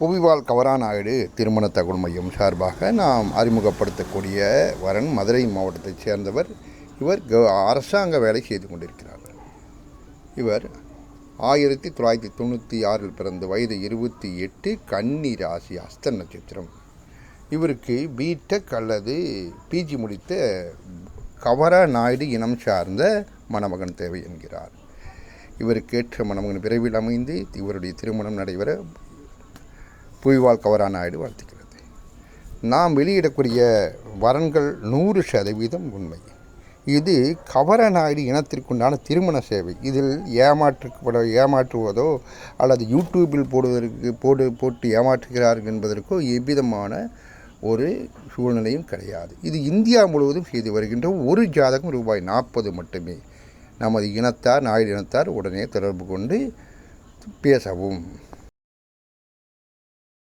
புவிவால் கவராநாயுடு திருமண தகவல் மையம் சார்பாக நாம் அறிமுகப்படுத்தக்கூடிய வரன் மதுரை மாவட்டத்தைச் சேர்ந்தவர் இவர் க- அரசாங்க வேலை செய்து கொண்டிருக்கிறார். இவர் ஆயிரத்தி தொள்ளாயிரத்தி தொண்ணூற்றி ஆறில் பிறந்த வயது இருபத்தி எட்டு கன்னி ராசி அஸ்த நட்சத்திரம். இவருக்கு பிடெக் அல்லது பிஜி முடித்த கவரா நாயுடு இனம் சார்ந்த மணமகன் தேவை என்கிறார். இவருக்கு ஏற்ற மணமகன் விரைவில் அமைந்து இவருடைய திருமணம் நடைபெற புவிவால் கவரா நாயுடு வாழ்த்துக்கிறது நாம் வெளியிடக்கூடிய வரன்கள் நூறு சதவீதம் உண்மை. இது கவரநாயுடு இனத்திற்குண்டான திருமண சேவை. இதில் ஏமாற்றுப்பட ஏமாற்றுவதோ அல்லது யூடியூப்பில் போடுவதற்கு போடு போட்டு ஏமாற்றுகிறார்கள் என்பதற்கோ எவ்விதமான ஒரு சூழ்நிலையும் கிடையாது. இது இந்தியா முழுவதும் செய்து வருகின்ற ஒரு ஜாதகம் ரூபாய் நாற்பது மட்டுமே. நமது இனத்தார் நாயுடு இனத்தார் உடனே தொடர்பு கொண்டு பேசவும்.